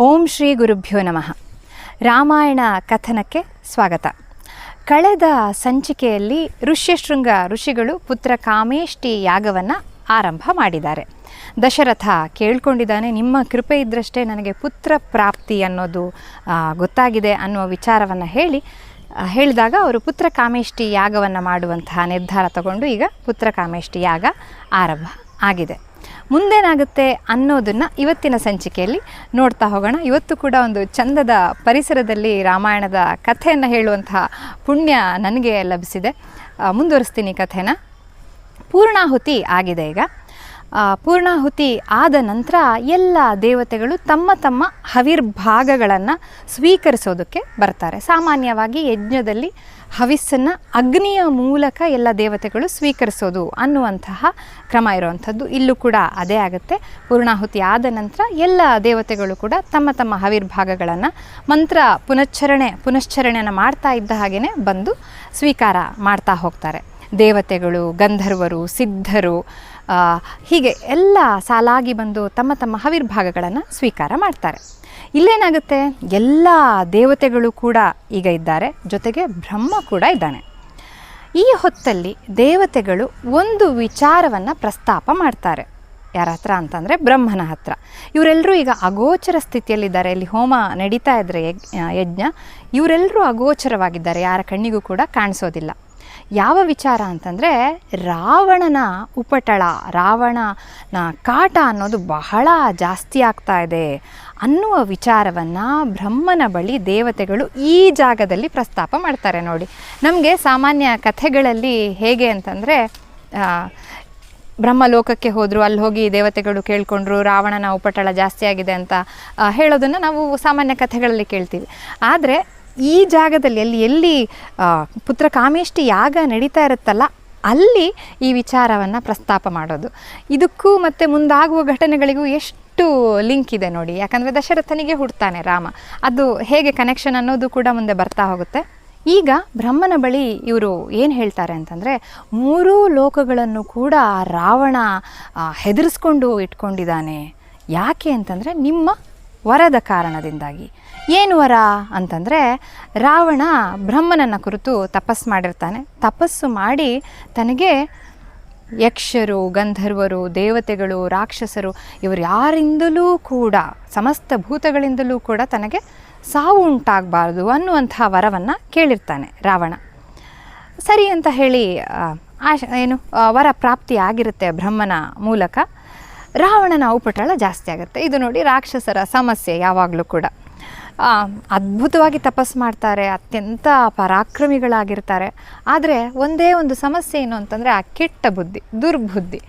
ಓಂ ಶ್ರೀ ಗುರುಭ್ಯೋ ನಮಃ. ರಾಮಾಯಣ ಕಥನಕ್ಕೆ ಸ್ವಾಗತ. ಕಳೆದ ಸಂಚಿಕೆಯಲ್ಲಿ ಋಷ್ಯಶೃಂಗ ಋಷಿಗಳು ಪುತ್ರ ಕಾಮೇಷ್ಟಿ ಯಾಗವನ್ನು ಆರಂಭ ಮಾಡಿದ್ದಾರೆ. ದಶರಥ ಕೇಳ್ಕೊಂಡಿದ್ದಾನೆ, ನಿಮ್ಮ ಕೃಪೆ ಇದ್ದರಷ್ಟೇ ನನಗೆ ಪುತ್ರ ಪ್ರಾಪ್ತಿ ಅನ್ನೋದು ಗೊತ್ತಾಗಿದೆ ಅನ್ನುವ ವಿಚಾರವನ್ನು ಹೇಳಿ ಹೇಳಿದಾಗ ಅವರು ಪುತ್ರ ಕಾಮೇಷ್ಟಿ ಯಾಗವನ್ನು ಮಾಡುವಂತಹ ನಿರ್ಧಾರ ತಗೊಂಡು ಈಗ ಪುತ್ರ ಕಾಮೇಷ್ಟಿ ಯಾಗ ಆರಂಭ ಆಗಿದೆ. ಮುಂದೇನಾಗುತ್ತೆ ಅನ್ನೋದನ್ನು ಇವತ್ತಿನ ಸಂಚಿಕೆಯಲ್ಲಿ ನೋಡ್ತಾ ಹೋಗೋಣ. ಇವತ್ತು ಕೂಡ ಒಂದು ಚಂದದ ಪರಿಸರದಲ್ಲಿ ರಾಮಾಯಣದ ಕಥೆಯನ್ನು ಹೇಳುವಂತಹ ಪುಣ್ಯ ನನಗೆ ಲಭಿಸಿದೆ. ಮುಂದುವರಿಸ್ತೀನಿ ಕಥೆನ. ಪೂರ್ಣಾಹುತಿ ಆಗಿದೆ ಈಗ. ಪೂರ್ಣಾಹುತಿ ಆದ ನಂತರ ಎಲ್ಲ ದೇವತೆಗಳು ತಮ್ಮ ತಮ್ಮ ಹವಿರ್ಭಾಗಗಳನ್ನು ಸ್ವೀಕರಿಸೋದಕ್ಕೆ ಬರ್ತಾರೆ. ಸಾಮಾನ್ಯವಾಗಿ ಯಜ್ಞದಲ್ಲಿ ಹವಿಸ್ಸನ್ನು ಅಗ್ನಿಯ ಮೂಲಕ ಎಲ್ಲ ದೇವತೆಗಳು ಸ್ವೀಕರಿಸೋದು ಅನ್ನುವಂತಹ ಕ್ರಮ ಇರುವಂಥದ್ದು ಇಲ್ಲೂ ಕೂಡ ಅದೇ ಆಗುತ್ತೆ. ಪೂರ್ಣಾಹುತಿ ಆದ ನಂತರ ಎಲ್ಲ ದೇವತೆಗಳು ಕೂಡ ತಮ್ಮ ತಮ್ಮ ಹವಿರ್ಭಾಗಗಳನ್ನು ಮಂತ್ರ ಪುನಶ್ಚರಣೆ, ಪುನಶ್ಚರಣೆಯನ್ನು ಮಾಡ್ತಾ ಇದ್ದ ಹಾಗೆಯೇ ಬಂದು ಸ್ವೀಕಾರ ಮಾಡ್ತಾ ಹೋಗ್ತಾರೆ. ದೇವತೆಗಳು, ಗಂಧರ್ವರು, ಸಿದ್ಧರು ಹೀಗೆ ಎಲ್ಲ ಸಾಲಾಗಿ ಬಂದು ತಮ್ಮ ತಮ್ಮ ಹವಿರ್ಭಾಗಗಳನ್ನು ಸ್ವೀಕಾರ ಮಾಡ್ತಾರೆ. ಇಲ್ಲೇನಾಗುತ್ತೆ? ಎಲ್ಲ ದೇವತೆಗಳು ಕೂಡ ಈಗ ಇದ್ದಾರೆ. ಜೊತೆಗೆ ಬ್ರಹ್ಮ ಕೂಡ ಇದ್ದಾನೆ. ಈ ಹೊತ್ತಲ್ಲಿ ದೇವತೆಗಳು ಒಂದು ವಿಚಾರವನ್ನು ಪ್ರಸ್ತಾಪ ಮಾಡ್ತಾರೆ. ಯಾರ ಹತ್ರ ಅಂತಂದರೆ ಬ್ರಹ್ಮನ ಹತ್ರ. ಇವರೆಲ್ಲರೂ ಈಗ ಅಗೋಚರ ಸ್ಥಿತಿಯಲ್ಲಿದ್ದಾರೆ. ಇಲ್ಲಿ ಹೋಮ ನಡೀತಾ ಇದ್ದರೆ ಯಜ್ಞ. ಇವರೆಲ್ಲರೂ ಅಗೋಚರವಾಗಿದ್ದಾರೆ. ಯಾರ ಕಣ್ಣಿಗೂ ಕೂಡ ಕಾಣಿಸೋದಿಲ್ಲ. ಯಾವ ವಿಚಾರ ಅಂತಂದರೆ ರಾವಣನ ಉಪಟಳ, ರಾವಣನ ಕಾಟ ಅನ್ನೋದು ಬಹಳ ಜಾಸ್ತಿ ಆಗ್ತಾ ಇದೆ ಅನ್ನುವ ವಿಚಾರವನ್ನು ಬ್ರಹ್ಮನ ಬಳಿ ದೇವತೆಗಳು ಈ ಜಾಗದಲ್ಲಿ ಪ್ರಸ್ತಾಪ ಮಾಡ್ತಾರೆ ನೋಡಿ. ನಮಗೆ ಸಾಮಾನ್ಯ ಕಥೆಗಳಲ್ಲಿ ಹೇಗೆ ಅಂತಂದರೆ ಬ್ರಹ್ಮಲೋಕಕ್ಕೆ ಹೋದರು, ಅಲ್ಲಿ ಹೋಗಿ ದೇವತೆಗಳು ಕೇಳಿಕೊಂಡ್ರು, ರಾವಣನ ಉಪಟಳ ಜಾಸ್ತಿ ಆಗಿದೆ ಅಂತ ಹೇಳೋದನ್ನು ನಾವು ಸಾಮಾನ್ಯ ಕಥೆಗಳಲ್ಲಿ ಕೇಳ್ತೀವಿ. ಆದರೆ ಈ ಜಾಗದಲ್ಲಿ, ಅಲ್ಲಿ ಎಲ್ಲಿ ಪುತ್ರ ಕಾಮೇಷ್ಟಿ ಯಾಗ ನಡೀತಾ ಇರುತ್ತಲ್ಲ, ಅಲ್ಲಿ ಈ ವಿಚಾರವನ್ನು ಪ್ರಸ್ತಾಪ ಮಾಡೋದು. ಇದಕ್ಕೂ ಮತ್ತು ಮುಂದಾಗುವ ಘಟನೆಗಳಿಗೂ ಎಷ್ಟು ಲಿಂಕ್ ಇದೆ ನೋಡಿ. ಯಾಕಂದರೆ ದಶರಥನಿಗೆ ಹುಡ್ತಾನೆ ರಾಮ. ಅದು ಹೇಗೆ ಕನೆಕ್ಷನ್ ಅನ್ನೋದು ಕೂಡ ಮುಂದೆ ಬರ್ತಾ ಹೋಗುತ್ತೆ. ಈಗ ಬ್ರಹ್ಮನ ಬಳಿ ಇವರು ಏನು ಹೇಳ್ತಾರೆ ಅಂತಂದರೆ, ಮೂರೂ ಲೋಕಗಳನ್ನು ಕೂಡ ರಾವಣ ಹೆದರಿಸ್ಕೊಂಡು ಇಟ್ಕೊಂಡಿದ್ದಾನೆ. ಯಾಕೆ ಅಂತಂದರೆ, ನಿಮ್ಮ ವರದ ಕಾರಣದಿಂದಾಗಿ. ಏನು ವರ ಅಂತಂದರೆ ರಾವಣ ಬ್ರಹ್ಮನನ್ನು ಕುರಿತು ತಪಸ್ಸು ಮಾಡಿರ್ತಾನೆ. ತಪಸ್ಸು ಮಾಡಿ ತನಗೆ ಯಕ್ಷರು, ಗಂಧರ್ವರು, ದೇವತೆಗಳು, ರಾಕ್ಷಸರು ಇವರು ಯಾರಿಂದಲೂ ಕೂಡ, ಸಮಸ್ತ ಭೂತಗಳಿಂದಲೂ ಕೂಡ ತನಗೆ ಸಾವು ಉಂಟಾಗಬಾರ್ದು ಅನ್ನುವಂಥ ವರವನ್ನು ಕೇಳಿರ್ತಾನೆ ರಾವಣ. ಸರಿ ಅಂತ ಹೇಳಿ ಆಶ, ಏನು ವರ ಪ್ರಾಪ್ತಿ ಆಗಿರುತ್ತೆ ಬ್ರಹ್ಮನ ಮೂಲಕ. ರಾವಣನ ಉಪಟಳ ಜಾಸ್ತಿ ಆಗುತ್ತೆ. ಇದು ನೋಡಿ ರಾಕ್ಷಸರ ಸಮಸ್ಯೆ ಯಾವಾಗಲೂ ಕೂಡ. ಅದ್ಭುತವಾಗಿ ತಪಸ್ಸು ಮಾಡ್ತಾರೆ, ಅತ್ಯಂತ ಪರಾಕ್ರಮಿಗಳಾಗಿರ್ತಾರೆ. ಆದರೆ ಒಂದೇ ಒಂದು ಸಮಸ್ಯೆ ಏನು ಅಂತಂದರೆ ಆ ಕೆಟ್ಟ ಬುದ್ಧಿ, ದುರ್ಬುದ್ಧಿ.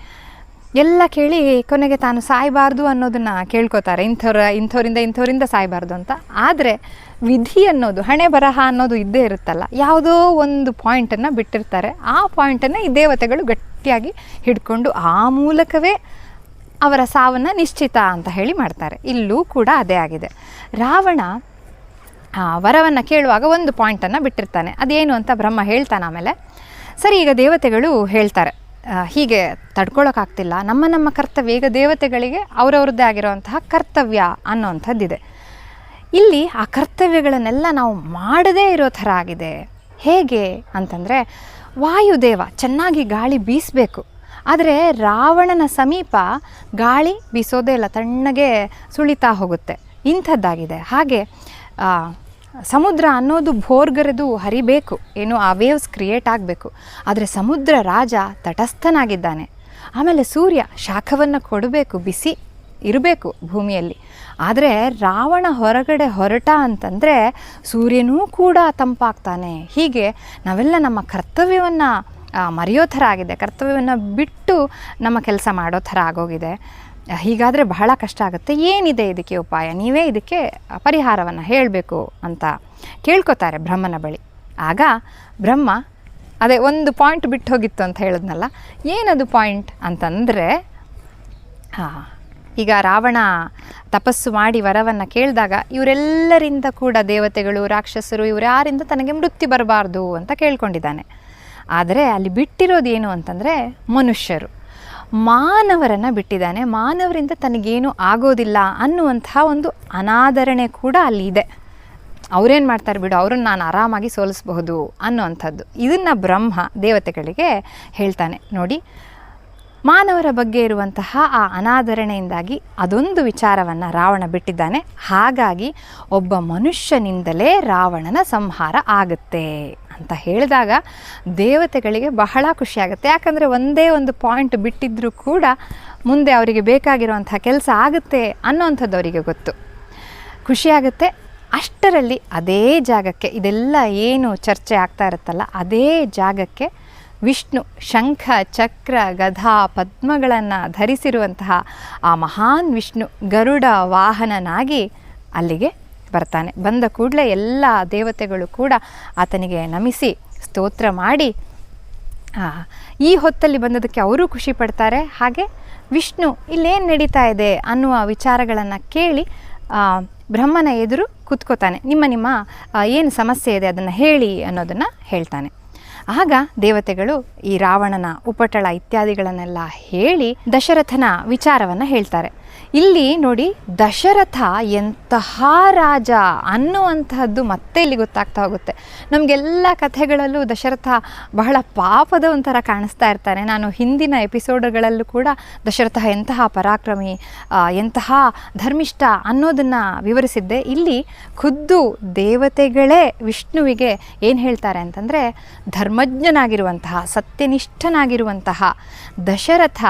ಎಲ್ಲ ಕೇಳಿ ಕೊನೆಗೆ ತಾನು ಸಾಯಬಾರ್ದು ಅನ್ನೋದನ್ನು ಕೇಳ್ಕೊತಾರೆ, ಇಂಥವ್ರ, ಇಂಥವರಿಂದ ಇಂಥವರಿಂದ ಸಾಯಬಾರ್ದು ಅಂತ. ಆದರೆ ವಿಧಿ ಅನ್ನೋದು, ಹಣೆ ಬರಹ ಅನ್ನೋದು ಇದ್ದೇ ಇರುತ್ತಲ್ಲ, ಯಾವುದೋ ಒಂದು ಪಾಯಿಂಟನ್ನು ಬಿಟ್ಟಿರ್ತಾರೆ. ಆ ಪಾಯಿಂಟನ್ನು ಈ ದೇವತೆಗಳು ಗಟ್ಟಿಯಾಗಿ ಹಿಡ್ಕೊಂಡು ಆ ಮೂಲಕವೇ ಅವರ ಸಾವನ್ನು ನಿಶ್ಚಿತ ಅಂತ ಹೇಳಿ ಮಾಡ್ತಾರೆ. ಇಲ್ಲೂ ಕೂಡ ಅದೇ ಆಗಿದೆ. ರಾವಣ ವರವನ್ನು ಕೇಳುವಾಗ ಒಂದು ಪಾಯಿಂಟನ್ನು ಬಿಟ್ಟಿರ್ತಾನೆ. ಅದೇನು ಅಂತ ಬ್ರಹ್ಮ ಹೇಳ್ತಾನೆ ಆಮೇಲೆ. ಸರಿ, ಈಗ ದೇವತೆಗಳು ಹೇಳ್ತಾರೆ. ಹೀಗೆ ತಡ್ಕೊಳ್ಳೋಕ್ಕಾಗ್ತಿಲ್ಲ ನಮ್ಮ ನಮ್ಮ ಕರ್ತವ್ಯ, ಈಗ ದೇವತೆಗಳಿಗೆ ಅವರವ್ರದ್ದೇ ಆಗಿರುವಂತಹ ಕರ್ತವ್ಯ ಅನ್ನೋವಂಥದ್ದಿದೆ. ಇಲ್ಲಿ ಆ ಕರ್ತವ್ಯಗಳನ್ನೆಲ್ಲ ನಾವು ಮಾಡದೇ ಇರೋ ಥರ ಆಗಿದೆ. ಹೇಗೆ ಅಂತಂದರೆ, ವಾಯುದೇವ ಚೆನ್ನಾಗಿ ಗಾಳಿ ಬೀಸಬೇಕು. ಆದರೆ ರಾವಣನ ಸಮೀಪ ಗಾಳಿ ಬೀಸೋದೇ ಇಲ್ಲ, ತಣ್ಣಗೆ ಸುಳಿತಾ ಹೋಗುತ್ತೆ. ಇಂಥದ್ದಾಗಿದೆ. ಹಾಗೆ ಸಮುದ್ರ ಅನ್ನೋದು ಭೋರ್ಗರೆದು ಹರಿಬೇಕು. ಏನು ಆ ವೇವ್ಸ್ ಕ್ರಿಯೇಟ್ ಆಗಬೇಕು. ಆದರೆ ಸಮುದ್ರ ರಾಜ ತಟಸ್ಥನಾಗಿದ್ದಾನೆ. ಆಮೇಲೆ ಸೂರ್ಯ ಶಾಖವನ್ನು ಕೊಡಬೇಕು, ಬಿಸಿ ಇರಬೇಕು ಭೂಮಿಯಲ್ಲಿ. ಆದರೆ ರಾವಣ ಹೊರಗಡೆ ಹೊರಟ ಅಂತಂದರೆ ಸೂರ್ಯನೂ ಕೂಡ ತಂಪಾಗ್ತಾನೆ. ಹೀಗೆ ನಾವೆಲ್ಲ ನಮ್ಮ ಕರ್ತವ್ಯವನ್ನು ಮರೆಯೋ ಥರ ಆಗಿದೆ. ಕರ್ತವ್ಯವನ್ನು ಬಿಟ್ಟು ನಮ್ಮ ಕೆಲಸ ಮಾಡೋ ಥರ ಆಗೋಗಿದೆ. ಹೀಗಾದರೆ ಬಹಳ ಕಷ್ಟ ಆಗುತ್ತೆ. ಏನಿದೆ ಇದಕ್ಕೆ ಉಪಾಯ? ನೀವೇ ಇದಕ್ಕೆ ಪರಿಹಾರವನ್ನು ಹೇಳಬೇಕು ಅಂತ ಕೇಳ್ಕೊತಾರೆ ಬ್ರಹ್ಮನ ಬಳಿ. ಆಗ ಬ್ರಹ್ಮ, ಅದೇ ಒಂದು ಪಾಯಿಂಟ್ ಬಿಟ್ಟು ಹೋಗಿತ್ತು ಅಂತ ಹೇಳಿದ್ನಲ್ಲ, ಏನದು ಪಾಯಿಂಟ್ ಅಂತಂದರೆ ಈಗ ರಾವಣ ತಪಸ್ಸು ಮಾಡಿ ವರವನ್ನು ಕೇಳಿದಾಗ ಇವರೆಲ್ಲರಿಂದ ಕೂಡ ದೇವತೆಗಳು, ರಾಕ್ಷಸರು, ಇವರು ಯಾರಿಂದ ತನಗೆ ಮೃತ್ಯು ಬರಬಾರ್ದು ಅಂತ ಕೇಳ್ಕೊಂಡಿದ್ದಾನೆ. ಆದರೆ ಅಲ್ಲಿ ಬಿಟ್ಟಿರೋದು ಏನು ಅಂತಂದರೆ ಮನುಷ್ಯರು. ಮಾನವರನ್ನು ಬಿಟ್ಟಿದ್ದಾನೆ. ಮಾನವರಿಂದ ತನಗೇನು ಆಗೋದಿಲ್ಲ ಅನ್ನುವಂತಹ ಒಂದು ಅನಾದರಣೆ ಕೂಡ ಅಲ್ಲಿ ಇದೆ. ಅವ್ರೇನು ಮಾಡ್ತಾರೆ ಬಿಡು, ಅವ್ರನ್ನ ನಾನು ಆರಾಮಾಗಿ ಸೋಲಿಸಬಹುದು ಅನ್ನುವಂಥದ್ದು. ಇದನ್ನು ಬ್ರಹ್ಮ ದೇವತೆಗಳಿಗೆ ಹೇಳ್ತಾನೆ. ನೋಡಿ, ಮಾನವರ ಬಗ್ಗೆ ಇರುವಂತಹ ಆ ಅನಾದರಣೆಯಿಂದಾಗಿ ಅದೊಂದು ವಿಚಾರವನ್ನು ರಾವಣ ಬಿಟ್ಟಿದ್ದಾನೆ. ಹಾಗಾಗಿ ಒಬ್ಬ ಮನುಷ್ಯನಿಂದಲೇ ರಾವಣನ ಸಂಹಾರ ಆಗುತ್ತೆ. ಅಂತ ಹೇಳಿದಾಗ ದೇವತೆಗಳಿಗೆ ಬಹಳ ಖುಷಿಯಾಗುತ್ತೆ. ಯಾಕಂದರೆ ಒಂದೇ ಒಂದು ಪಾಯಿಂಟ್ ಬಿಟ್ಟಿದ್ರೂ ಕೂಡ ಮುಂದೆ ಅವರಿಗೆ ಬೇಕಾಗಿರುವಂಥ ಕೆಲಸ ಆಗುತ್ತೆ ಅನ್ನೋವಂಥದ್ದು ಅವರಿಗೆ ಗೊತ್ತು. ಖುಷಿಯಾಗುತ್ತೆ. ಅಷ್ಟರಲ್ಲಿ ಅದೇ ಜಾಗಕ್ಕೆ ಇದೆಲ್ಲ ಏನು ಚರ್ಚೆ ಆಗ್ತಾ ಇರುತ್ತಲ್ಲ, ಅದೇ ಜಾಗಕ್ಕೆ ವಿಷ್ಣು, ಶಂಖ, ಚಕ್ರ, ಗಧಾ, ಪದ್ಮಗಳನ್ನು ಧರಿಸಿರುವಂತಹ ಆ ಮಹಾನ್ ವಿಷ್ಣು ಗರುಡ ವಾಹನನಾಗಿ ಅಲ್ಲಿಗೆ ಬರ್ತಾನೆ. ಬಂದ ಕೂಡಲೇ ಎಲ್ಲ ದೇವತೆಗಳು ಕೂಡ ಆತನಿಗೆ ನಮಿಸಿ ಸ್ತೋತ್ರ ಮಾಡಿ ಈ ಹೊತ್ತಲ್ಲಿ ಬಂದದಕ್ಕೆ ಅವರು ಖುಷಿ ಪಡ್ತಾರೆ. ಹಾಗೆ ವಿಷ್ಣು ಇಲ್ಲೇನು ನಡೀತಾ ಇದೆ ಅನ್ನುವ ವಿಚಾರಗಳನ್ನು ಕೇಳಿ ಬ್ರಹ್ಮನ ಎದುರು ಕೂತ್ಕೋತಾನೆ. ನಿಮ್ಮ ನಿಮ್ಮ ಏನು ಸಮಸ್ಯೆ ಇದೆ ಅದನ್ನು ಹೇಳಿ ಅನ್ನೋದನ್ನು ಹೇಳ್ತಾನೆ. ಆಗ ದೇವತೆಗಳು ಈ ರಾವಣನ ಉಪಟಳ ಇತ್ಯಾದಿಗಳನ್ನೆಲ್ಲ ಹೇಳಿ ದಶರಥನ ವಿಚಾರವನ್ನು ಹೇಳ್ತಾರೆ. ಇಲ್ಲಿ ನೋಡಿ, ದಶರಥ ಎಂತಹ ರಾಜ ಅನ್ನುವಂತಹದ್ದು ಮತ್ತೆ ಇಲ್ಲಿ ಗೊತ್ತಾಗ್ತಾ ಹೋಗುತ್ತೆ. ನಮಗೆಲ್ಲ ಕಥೆಗಳಲ್ಲೂ ದಶರಥ ಬಹಳ ಪಾಪದ ಒಂಥರ ಕಾಣಿಸ್ತಾ ಇರ್ತಾನೆ. ನಾನು ಹಿಂದಿನ ಎಪಿಸೋಡ್ಗಳಲ್ಲೂ ಕೂಡ ದಶರಥ ಎಂತಹ ಪರಾಕ್ರಮಿ ಎಂತಹ ಧರ್ಮಿಷ್ಠ ಅನ್ನೋದನ್ನು ವಿವರಿಸಿದ್ದೆ. ಇಲ್ಲಿ ಖುದ್ದು ದೇವತೆಗಳೇ ವಿಷ್ಣುವಿಗೆ ಏನು ಹೇಳ್ತಾರೆ ಅಂತಂದರೆ, ಧರ್ಮಜ್ಞನಾಗಿರುವಂತಹ, ಸತ್ಯನಿಷ್ಠನಾಗಿರುವಂತಹ ದಶರಥ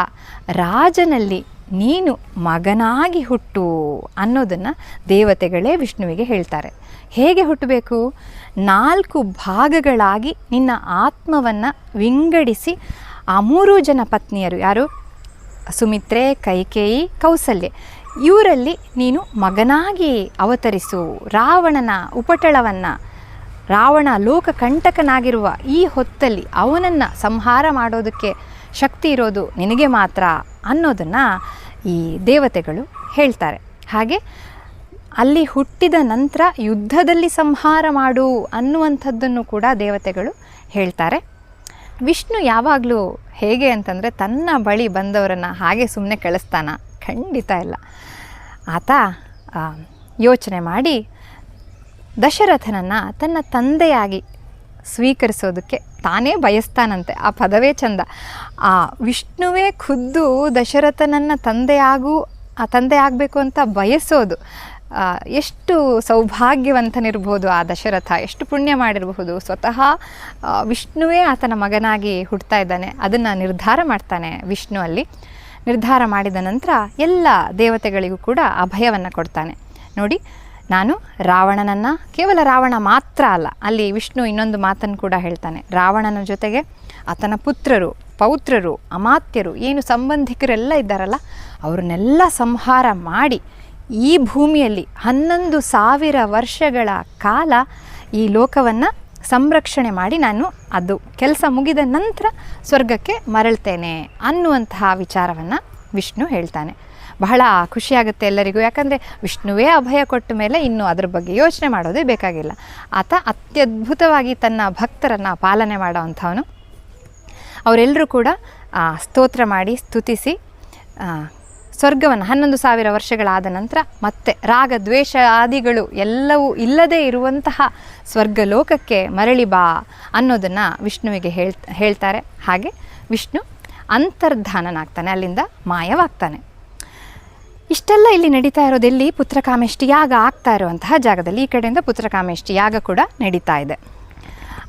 ರಾಜನಲ್ಲಿ ನೀನು ಮಗನಾಗಿ ಹುಟ್ಟು ಅನ್ನೋದನ್ನು ದೇವತೆಗಳೇ ವಿಷ್ಣುವಿಗೆ ಹೇಳ್ತಾರೆ. ಹೇಗೆ ಹುಟ್ಟಬೇಕು? ನಾಲ್ಕು ಭಾಗಗಳಾಗಿ ನಿನ್ನ ಆತ್ಮವನ್ನು ವಿಂಗಡಿಸಿ ಆ ಮೂರು ಜನ ಪತ್ನಿಯರು ಯಾರು? ಸುಮಿತ್ರೆ, ಕೈಕೇಯಿ, ಕೌಸಲ್ಯೆ. ಇವರಲ್ಲಿ ನೀನು ಮಗನಾಗಿ ಅವತರಿಸು. ರಾವಣನ ಉಪಟಳವನ್ನು, ರಾವಣ ಲೋಕಕಂಟಕನಾಗಿರುವ ಈ ಹೊತ್ತಲ್ಲಿ ಅವನನ್ನು ಸಂಹಾರ ಮಾಡೋದಕ್ಕೆ ಶಕ್ತಿ ಇರೋದು ನಿನಗೆ ಮಾತ್ರ. ಅನ್ನೋದನ್ನು ಈ ದೇವತೆಗಳು ಹೇಳ್ತಾರೆ. ಹಾಗೆ ಅಲ್ಲಿ ಹುಟ್ಟಿದ ನಂತರ ಯುದ್ಧದಲ್ಲಿ ಸಂಹಾರ ಮಾಡು ಅನ್ನುವಂಥದ್ದನ್ನು ಕೂಡ ದೇವತೆಗಳು ಹೇಳ್ತಾರೆ. ವಿಷ್ಣು ಯಾವಾಗಲೂ ಹೇಗೆ ಅಂತಂದರೆ ತನ್ನ ಬಳಿ ಬಂದವರನ್ನು ಹಾಗೆ ಸುಮ್ಮನೆ ಕಳಿಸ್ತಾನ. ಖಂಡಿತ ಇಲ್ಲ. ಆತ ಯೋಚನೆ ಮಾಡಿ ದಶರಥನನ್ನು ತನ್ನ ತಂದೆಯಾಗಿ ಸ್ವೀಕರಿಸೋದಕ್ಕೆ ತಾನೇ ಬಯಸ್ತಾನಂತೆ. ಆ ಪದವೇ ಚಂದ. ಆ ವಿಷ್ಣುವೇ ಖುದ್ದು ದಶರಥನನ್ನು ತಂದೆಯಾಗೂ ಆ ತಂದೆ ಆಗಬೇಕು ಅಂತ ಬಯಸೋದು. ಎಷ್ಟು ಸೌಭಾಗ್ಯವಂತನಿರ್ಬೋದು ಆ ದಶರಥ. ಎಷ್ಟು ಪುಣ್ಯ ಮಾಡಿರಬಹುದು. ಸ್ವತಃ ವಿಷ್ಣುವೇ ಆತನ ಮಗನಾಗಿ ಹುಡ್ತಾ ಇದ್ದಾನೆ. ಅದನ್ನು ನಿರ್ಧಾರ ಮಾಡ್ತಾನೆ ವಿಷ್ಣು ಅಲ್ಲಿ. ನಿರ್ಧಾರ ಮಾಡಿದ ನಂತರ ಎಲ್ಲ ದೇವತೆಗಳಿಗೂ ಕೂಡ ಅಭಯವನ್ನು ಕೊಡ್ತಾನೆ. ನೋಡಿ ನಾನು ರಾವಣನನ್ನು ಕೇವಲ ರಾವಣ ಮಾತ್ರ ಅಲ್ಲ, ಅಲ್ಲಿ ವಿಷ್ಣು ಇನ್ನೊಂದು ಮಾತನ್ನು ಕೂಡ ಹೇಳ್ತಾನೆ. ರಾವಣನ ಜೊತೆಗೆ ಆತನ ಪುತ್ರರು, ಪೌತ್ರರು, ಅಮಾತ್ಯರು, ಏನು ಸಂಬಂಧಿಕರೆಲ್ಲ ಇದ್ದಾರಲ್ಲ, ಅವ್ರನ್ನೆಲ್ಲ ಸಂಹಾರ ಮಾಡಿ ಈ ಭೂಮಿಯಲ್ಲಿ ಹನ್ನೊಂದು ಸಾವಿರ ವರ್ಷಗಳ ಕಾಲ ಈ ಲೋಕವನ್ನು ಸಂರಕ್ಷಣೆ ಮಾಡಿ ನಾನು ಅದು ಕೆಲಸ ಮುಗಿದ ನಂತರ ಸ್ವರ್ಗಕ್ಕೆ ಮರಳ್ತೇನೆ ಅನ್ನುವಂತಹ ವಿಚಾರವನ್ನು ವಿಷ್ಣು ಹೇಳ್ತಾನೆ. ಬಹಳ ಖುಷಿಯಾಗುತ್ತೆ ಎಲ್ಲರಿಗೂ. ಯಾಕಂದರೆ ವಿಷ್ಣುವೇ ಅಭಯ ಕೊಟ್ಟ ಮೇಲೆ ಇನ್ನು ಅದ್ರ ಬಗ್ಗೆ ಯೋಚನೆ ಮಾಡೋದೇ ಬೇಕಾಗಿಲ್ಲ. ಆತ ಅತ್ಯದ್ಭುತವಾಗಿ ತನ್ನ ಭಕ್ತರನ್ನು ಪಾಲನೆ ಮಾಡೋವಂಥವನು. ಅವರೆಲ್ಲರೂ ಕೂಡ ಸ್ತೋತ್ರ ಮಾಡಿ, ಸ್ತುತಿಸಿ ಸ್ವರ್ಗವನ್ನು ಹನ್ನೊಂದು ಸಾವಿರ ವರ್ಷಗಳಾದ ನಂತರ ಮತ್ತೆ ರಾಗ ದ್ವೇಷ ಆದಿಗಳು ಎಲ್ಲವೂ ಇಲ್ಲದೇ ಇರುವಂತಹ ಸ್ವರ್ಗಲೋಕಕ್ಕೆ ಮರಳಿ ಬಾ ಅನ್ನೋದನ್ನು ವಿಷ್ಣುವಿಗೆ ಹೇಳ್ ಹೇಳ್ತಾರೆ. ಹಾಗೆ ವಿಷ್ಣು ಅಂತರ್ಧಾನನಾಗ್ತಾನೆ, ಅಲ್ಲಿಂದ ಮಾಯವಾಗ್ತಾನೆ. ಇಷ್ಟೆಲ್ಲ ಇಲ್ಲಿ ನಡೀತಾ ಇರೋದೆಲ್ಲಿ ಪುತ್ರಕಾಮೇಷ್ಟಿ ಯಾಗ ಆಗ್ತಾ ಇರುವಂತಹ ಜಾಗದಲ್ಲಿ. ಈ ಕಡೆಯಿಂದ ಪುತ್ರಕಾಮೇಷ್ಟಿ ಯಾಗ ಕೂಡ ನಡೀತಾ ಇದೆ.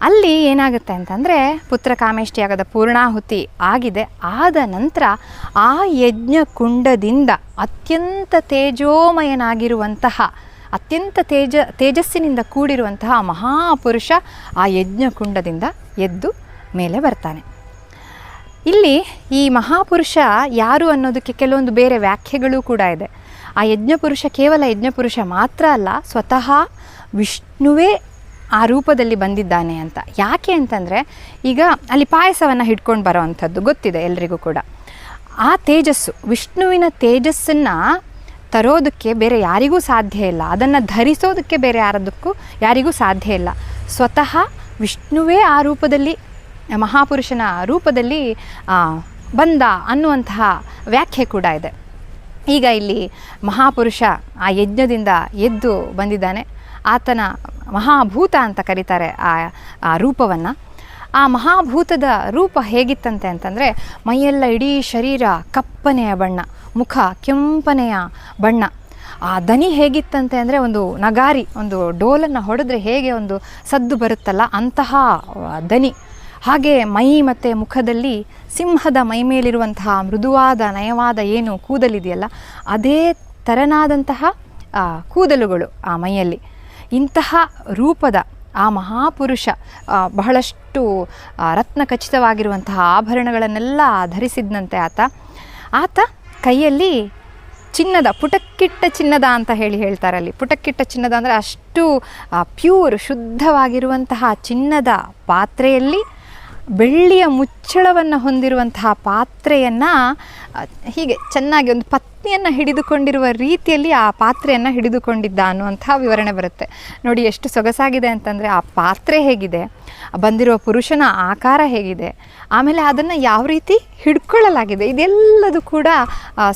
ಅಲ್ಲಿ ಏನಾಗುತ್ತೆ ಅಂತಂದರೆ ಪುತ್ರಕಾಮೇಷ್ಟಿ ಯಾಗದ ಪೂರ್ಣಾಹುತಿ ಆಗಿದೆ. ಆದ ನಂತರ ಆ ಯಜ್ಞ ಕುಂಡದಿಂದ ಅತ್ಯಂತ ತೇಜೋಮಯನಾಗಿರುವಂತಹ, ಅತ್ಯಂತ ತೇಜ, ತೇಜಸ್ಸಿನಿಂದ ಕೂಡಿರುವಂತಹ ಮಹಾಪುರುಷ ಆ ಯಜ್ಞಕುಂಡದಿಂದ ಎದ್ದು ಮೇಲೆ ಬರ್ತಾನೆ. ಇಲ್ಲಿ ಈ ಮಹಾಪುರುಷ ಯಾರು ಅನ್ನೋದಕ್ಕೆ ಕೆಲವೊಂದು ಬೇರೆ ವ್ಯಾಖ್ಯೆಗಳು ಕೂಡ ಇದೆ. ಆ ಯಜ್ಞಪುರುಷ ಕೇವಲ ಯಜ್ಞಪುರುಷ ಮಾತ್ರ ಅಲ್ಲ, ಸ್ವತಃ ವಿಷ್ಣುವೇ ಆ ರೂಪದಲ್ಲಿ ಬಂದಿದ್ದಾನೆ ಅಂತ. ಯಾಕೆ ಅಂತಂದರೆ, ಈಗ ಅಲ್ಲಿ ಪಾಯಸವನ್ನು ಹಿಡ್ಕೊಂಡು ಬರೋ ಅಂಥದ್ದು ಗೊತ್ತಿದೆ ಎಲ್ರಿಗೂ ಕೂಡ. ಆ ತೇಜಸ್ಸು, ವಿಷ್ಣುವಿನ ತೇಜಸ್ಸನ್ನು ತರೋದಕ್ಕೆ ಬೇರೆ ಯಾರಿಗೂ ಸಾಧ್ಯ ಇಲ್ಲ. ಅದನ್ನು ಧರಿಸೋದಕ್ಕೆ ಬೇರೆ ಯಾರದಕ್ಕೂ ಯಾರಿಗೂ ಸಾಧ್ಯ ಇಲ್ಲ. ಸ್ವತಃ ವಿಷ್ಣುವೇ ಆ ರೂಪದಲ್ಲಿ ಮಹಾಪುರುಷನ ರೂಪದಲ್ಲಿ ಬಂದ ಅನ್ನುವಂತಹ ವ್ಯಾಖ್ಯೆ ಕೂಡ ಇದೆ. ಈಗ ಇಲ್ಲಿ ಮಹಾಪುರುಷ ಆ ಯಜ್ಞದಿಂದ ಎದ್ದು ಬಂದಿದ್ದಾನೆ. ಆತನ ಮಹಾಭೂತ ಅಂತ ಕರೀತಾರೆ ಆ ರೂಪವನ್ನು. ಆ ಮಹಾಭೂತದ ರೂಪ ಹೇಗಿತ್ತಂತೆ ಅಂತಂದರೆ, ಮೈಯೆಲ್ಲ ಇಡೀ ಶರೀರ ಕಪ್ಪನೆಯ ಬಣ್ಣ, ಮುಖ ಕೆಂಪನೆಯ ಬಣ್ಣ. ಆ ದನಿ ಹೇಗಿತ್ತಂತೆ ಅಂದರೆ, ಒಂದು ನಗಾರಿ, ಒಂದು ಡೋಲನ್ನು ಹೊಡೆದ್ರೆ ಹೇಗೆ ಒಂದು ಸದ್ದು ಬರುತ್ತಲ್ಲ, ಅಂತಹ ದನಿ. ಹಾಗೆ ಮೈ ಮತ್ತು ಮುಖದಲ್ಲಿ ಸಿಂಹದ ಮೈ ಮೇಲಿರುವಂತಹ ಮೃದುವಾದ ನಯವಾದ ಏನು ಕೂದಲಿದೆಯಲ್ಲ, ಅದೇ ತರನಾದಂತಹ ಕೂದಲುಗಳು ಆ ಮೈಯಲ್ಲಿ. ಇಂತಹ ರೂಪದ ಆ ಮಹಾಪುರುಷ ಬಹಳಷ್ಟು ರತ್ನ ಖಚಿತವಾಗಿರುವಂತಹ ಆಭರಣಗಳನ್ನೆಲ್ಲ ಧರಿಸಿದ್ನಂತೆ ಆತ. ಆತ ಕೈಯಲ್ಲಿ ಚಿನ್ನದ, ಪುಟಕ್ಕಿಟ್ಟ ಚಿನ್ನದ ಅಂತ ಹೇಳಿ ಹೇಳ್ತಾರಲ್ಲಿ ಪುಟಕ್ಕಿಟ್ಟ ಚಿನ್ನದ ಅಂದರೆ ಅಷ್ಟು ಪ್ಯೂರ್ ಶುದ್ಧವಾಗಿರುವಂತಹ ಚಿನ್ನದ ಪಾತ್ರೆಯಲ್ಲಿ ಬೆಳ್ಳಿಯ ಮುಚ್ಚಳವನ್ನು ಹೊಂದಿರುವಂತಹ ಪಾತ್ರೆಯನ್ನು ಹೀಗೆ ಚೆನ್ನಾಗಿ ಒಂದು ಪತ್ನಿಯನ್ನು ಹಿಡಿದುಕೊಂಡಿರುವ ರೀತಿಯಲ್ಲಿ ಆ ಪಾತ್ರೆಯನ್ನು ಹಿಡಿದುಕೊಂಡಿದ್ದ ಅನ್ನುವಂಥ ವಿವರಣೆ ಬರುತ್ತೆ. ನೋಡಿ, ಎಷ್ಟು ಸೊಗಸಾಗಿದೆ ಅಂತಂದರೆ ಆ ಪಾತ್ರೆ ಹೇಗಿದೆ, ಬಂದಿರುವ ಪುರುಷನ ಆಕಾರ ಹೇಗಿದೆ, ಆಮೇಲೆ ಅದನ್ನು ಯಾವ ರೀತಿ ಹಿಡ್ಕೊಳ್ಳಲಾಗಿದೆ, ಇದೆಲ್ಲದೂ ಕೂಡ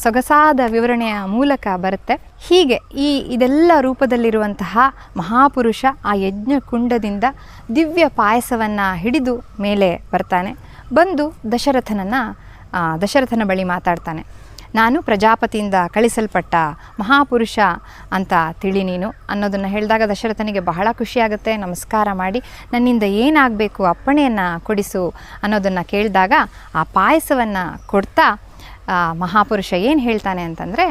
ಸೊಗಸಾದ ವಿವರಣೆಯ ಮೂಲಕ ಬರುತ್ತೆ. ಹೀಗೆ ಈ ಇದೆಲ್ಲ ರೂಪದಲ್ಲಿರುವಂತಹ ಮಹಾಪುರುಷ ಆ ಯಜ್ಞಕುಂಡದಿಂದ ದಿವ್ಯ ಪಾಯಸವನ್ನು ಹಿಡಿದು ಮೇಲೆ ಬರ್ತಾನೆ. ಬಂದು ದಶರಥನನ್ನು ದಶರಥನ ಬಳಿ ಮಾತಾಡ್ತಾನೆ. ನಾನು ಪ್ರಜಾಪತಿಯಿಂದ ಕಳಿಸಲ್ಪಟ್ಟ ಮಹಾಪುರುಷ ಅಂತ ತಿಳಿ ನೀನು. ಅನ್ನೋದನ್ನು ಹೇಳಿದಾಗ ದಶರಥನಿಗೆ ಬಹಳ ಖುಷಿಯಾಗುತ್ತೆ. ನಮಸ್ಕಾರ ಮಾಡಿ, ನನ್ನಿಂದ ಏನಾಗಬೇಕು, ಅಪ್ಪಣೆಯನ್ನು ಕೊಡಿಸು ಅನ್ನೋದನ್ನು ಕೇಳಿದಾಗ ಆ ಪಾಯಸವನ್ನು ಕೊಡ್ತಾ ಮಹಾಪುರುಷ ಏನು ಹೇಳ್ತಾನೆ ಅಂತಂದರೆ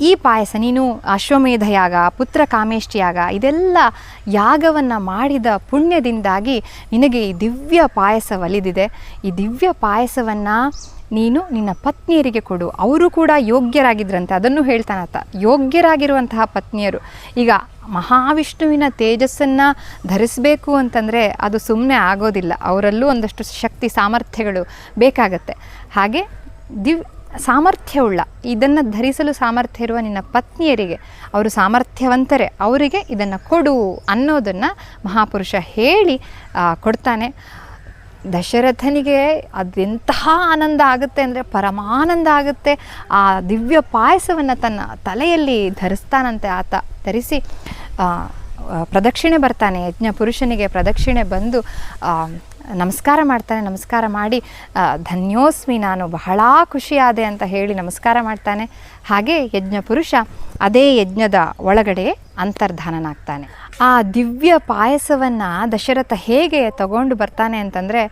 ಈ ಪಾಯಸ, ನೀನು ಅಶ್ವಮೇಧ ಯಾಗ, ಪುತ್ರ ಕಾಮೇಷ್ಟಿ ಯಾಗ, ಇದೆಲ್ಲ ಯಾಗವನ್ನು ಮಾಡಿದ ಪುಣ್ಯದಿಂದಾಗಿ ನಿನಗೆ ಈ ದಿವ್ಯ ಪಾಯಸ ಒಲಿದಿದೆ. ಈ ದಿವ್ಯ ಪಾಯಸವನ್ನು ನೀನು ನಿನ್ನ ಪತ್ನಿಯರಿಗೆ ಕೊಡು. ಅವರು ಕೂಡ ಯೋಗ್ಯರಾಗಿದ್ರಂತೆ, ಅದನ್ನು ಹೇಳ್ತಾನತ್ತ. ಯೋಗ್ಯರಾಗಿರುವಂತಹ ಪತ್ನಿಯರು. ಈಗ ಮಹಾವಿಷ್ಣುವಿನ ತೇಜಸ್ಸನ್ನು ಧರಿಸಬೇಕು ಅಂತಂದರೆ ಅದು ಸುಮ್ಮನೆ ಆಗೋದಿಲ್ಲ. ಅವರಲ್ಲೂ ಒಂದಷ್ಟು ಶಕ್ತಿ, ಸಾಮರ್ಥ್ಯಗಳು ಬೇಕಾಗತ್ತೆ. ಹಾಗೆ ದಿವ್ ಸಾಮರ್ಥ್ಯವುಳ್ಳ, ಇದನ್ನು ಧರಿಸಲು ಸಾಮರ್ಥ್ಯ ಇರುವ ನಿನ್ನ ಪತ್ನಿಯರಿಗೆ, ಅವರು ಸಾಮರ್ಥ್ಯವಂತರೆ, ಅವರಿಗೆ ಇದನ್ನು ಕೊಡು ಅನ್ನೋದನ್ನು ಮಹಾಪುರುಷ ಹೇಳಿ ಕೊಡ್ತಾನೆ. ದಶರಥನಿಗೆ ಅದೆಂತಹ ಆನಂದ ಆಗುತ್ತೆ ಅಂದರೆ ಪರಮಾನಂದ ಆಗುತ್ತೆ. ಆ ದಿವ್ಯ ಪಾಯಸವನ್ನು ತನ್ನ ತಲೆಯಲ್ಲಿ ಧರಿಸ್ತಾನಂತೆ ಆತ. ಧರಿಸಿ ಪ್ರದಕ್ಷಿಣೆ ಬರ್ತಾನೆ. ಯಜ್ಞ ಪುರುಷನಿಗೆ ಪ್ರದಕ್ಷಿಣೆ ಬಂದು ನಮಸ್ಕಾರ ಮಾಡ್ತಾನೆ, ನಮಸ್ಕಾರ ಮಾಡಿ ಧನ್ಯೋಸ್ಮಿ, ನಾನು ಬಹಳ ಖುಷಿಯಾದೆ ಅಂತ ಹೇಳಿ ನಮಸ್ಕಾರ ಮಾಡ್ತಾನೆ. ಹಾಗೆ ಯಜ್ಞ ಪುರುಷ ಅದೇ ಯಜ್ಞದ ಒಳಗಡೆ ಅಂತರ್ಧಾನನಾಗ್ತಾನೆ. ಆ ದಿವ್ಯ ಪಾಯಸವನ್ನು ದಶರಥ ಹೇಗೆ ತಗೊಂಡು ಬರ್ತಾನೆ ಅಂತಂದರೆ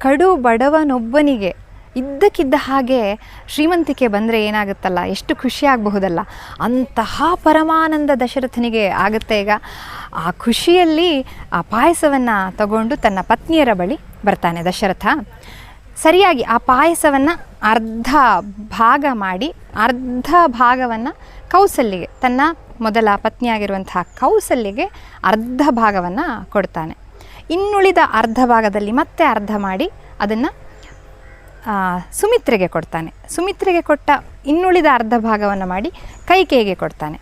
ಕಡು ಬಡವನೊಬ್ಬನಿಗೆ ಇದ್ದಕ್ಕಿದ್ದ ಹಾಗೆ ಶ್ರೀಮಂತಿಕೆ ಬಂದರೆ ಏನಾಗುತ್ತಲ್ಲ, ಎಷ್ಟು ಖುಷಿ ಆಗಬಹುದಲ್ಲ. ಅಂತಹ ಪರಮಾನಂದ ದಶರಥನಿಗೆ ಆಗುತ್ತೆ ಈಗ. ಆ ಖುಷಿಯಲ್ಲಿ ಆ ಪಾಯಸವನ್ನು ತಗೊಂಡು ತನ್ನ ಪತ್ನಿಯರ ಬಳಿ ಬರ್ತಾನೆ ದಶರಥ. ಸರಿಯಾಗಿ ಆ ಪಾಯಸವನ್ನು ಅರ್ಧ ಭಾಗ ಮಾಡಿ, ಅರ್ಧ ಭಾಗವನ್ನು ಕೌಸಲ್ಯಗೆ, ತನ್ನ ಮೊದಲ ಪತ್ನಿಯಾಗಿರುವಂತಹ ಕೌಸಲ್ಯಗೆ ಅರ್ಧ ಭಾಗವನ್ನು ಕೊಡ್ತಾನೆ. ಇನ್ನುಳಿದ ಅರ್ಧ ಭಾಗದಲ್ಲಿ ಮತ್ತೆ ಅರ್ಧ ಮಾಡಿ ಅದನ್ನು ಸುಮಿತ್ರೆಗೆ ಕೊಡ್ತಾನೆ. ಸುಮಿತ್ರೆಗೆ ಕೊಟ್ಟ ಇನ್ನುಳಿದ ಅರ್ಧ ಭಾಗವನ್ನು ಮಾಡಿ ಕೈಕೇಯಿಗೆ ಕೊಡ್ತಾನೆ.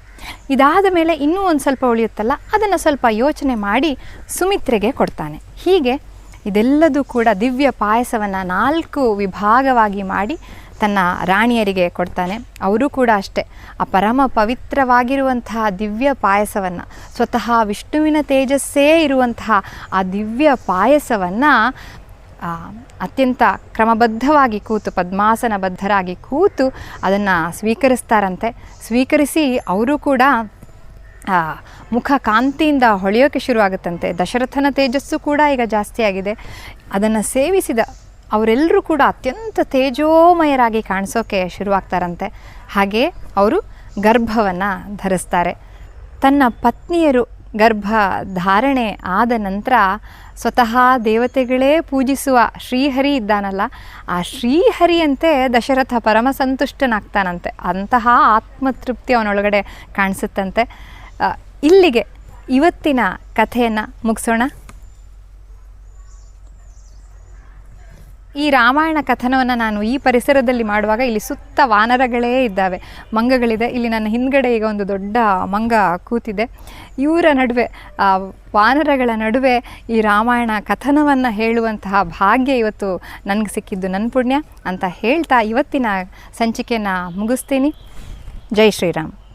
ಇದಾದ ಮೇಲೆ ಇನ್ನೂ ಒಂದು ಸ್ವಲ್ಪ ಉಳಿಯುತ್ತಲ್ಲ, ಅದನ್ನು ಸ್ವಲ್ಪ ಯೋಚನೆ ಮಾಡಿ ಸುಮಿತ್ರೆಗೆ ಕೊಡ್ತಾನೆ. ಹೀಗೆ ಇದೆಲ್ಲದೂ ಕೂಡ ದಿವ್ಯ ಪಾಯಸವನ್ನು ನಾಲ್ಕು ವಿಭಾಗವಾಗಿ ಮಾಡಿ ತನ್ನ ರಾಣಿಯರಿಗೆ ಕೊಡ್ತಾನೆ. ಅವರು ಕೂಡ ಅಷ್ಟೇ. ಆ ಪರಮ ಪವಿತ್ರವಾಗಿರುವಂತಹ ದಿವ್ಯ ಪಾಯಸವನ್ನು, ಸ್ವತಃ ವಿಷ್ಣುವಿನ ತೇಜಸ್ಸೇ ಇರುವಂತಹ ಆ ದಿವ್ಯ ಪಾಯಸವನ್ನು ಅತ್ಯಂತ ಕ್ರಮಬದ್ಧವಾಗಿ ಕೂತು ಪದ್ಮಾಸನ ಬದ್ಧರಾಗಿ ಕೂತು ಅದನ್ನು ಸ್ವೀಕರಿಸ್ತಾರಂತೆ. ಸ್ವೀಕರಿಸಿ ಅವರು ಕೂಡ ಮುಖ ಕಾಂತಿಯಿಂದ ಹೊಳೆಯೋಕೆ ಶುರುವಾಗುತ್ತಂತೆ. ದಶರಥನ ತೇಜಸ್ಸು ಕೂಡ ಈಗ ಜಾಸ್ತಿ ಆಗಿದೆ ಅದನ್ನು ಸೇವಿಸಿದ ಅವರೆಲ್ಲರೂ ಕೂಡ ಅತ್ಯಂತ ತೇಜೋಮಯರಾಗಿ ಕಾಣಿಸೋಕೆ ಶುರುವಾಗ್ತಾರಂತೆ. ಹಾಗೆ ಅವರು ಗರ್ಭವನ್ನು ಧರಿಸ್ತಾರೆ. ತನ್ನ ಪತ್ನಿಯರು ಗರ್ಭ ಧಾರಣೆ ಆದ ನಂತರ ಸ್ವತಃ ದೇವತೆಗಳೇ ಪೂಜಿಸುವ ಶ್ರೀಹರಿ ಇದ್ದಾನಲ್ಲ, ಆ ಶ್ರೀಹರಿಯಂತೆ ದಶರಥ ಪರಮ ಸಂತುಷ್ಟನಾಗ್ತಾನಂತೆ ಅಂತಹ ಆತ್ಮತೃಪ್ತಿ ಅವನೊಳಗಡೆ ಕಾಣಿಸುತ್ತಂತೆ. ಇಲ್ಲಿಗೆ ಇವತ್ತಿನ ಕಥೆಯನ್ನು ಮುಗಿಸೋಣ. ಈ ರಾಮಾಯಣ ಕಥನವನ್ನು ನಾನು ಈ ಪರಿಸರದಲ್ಲಿ ಮಾಡುವಾಗ ಇಲ್ಲಿ ಸುತ್ತ ವಾನರಗಳೇ ಇದ್ದಾವೆ. ಮಂಗಗಳಿದೆ. ಇಲ್ಲಿ ನನ್ನ ಹಿಂದ್ಗಡೆ ಈಗ ಒಂದು ದೊಡ್ಡ ಮಂಗ ಕೂತಿದೆ. ಇವರ ನಡುವೆ ವಾನರಗಳ ನಡುವೆ ಈ ರಾಮಾಯಣ ಕಥನವನ್ನು ಹೇಳುವಂತಹ ಭಾಗ್ಯ ಇವತ್ತು ನನಗೆ ಸಿಕ್ಕಿದ್ದು ನನ್ನ ಪುಣ್ಯ ಅಂತ ಹೇಳ್ತಾ ಇವತ್ತಿನ ಸಂಚಿಕೆಯನ್ನು ಮುಗಿಸ್ತೀನಿ. ಜೈ ಶ್ರೀರಾಮ್.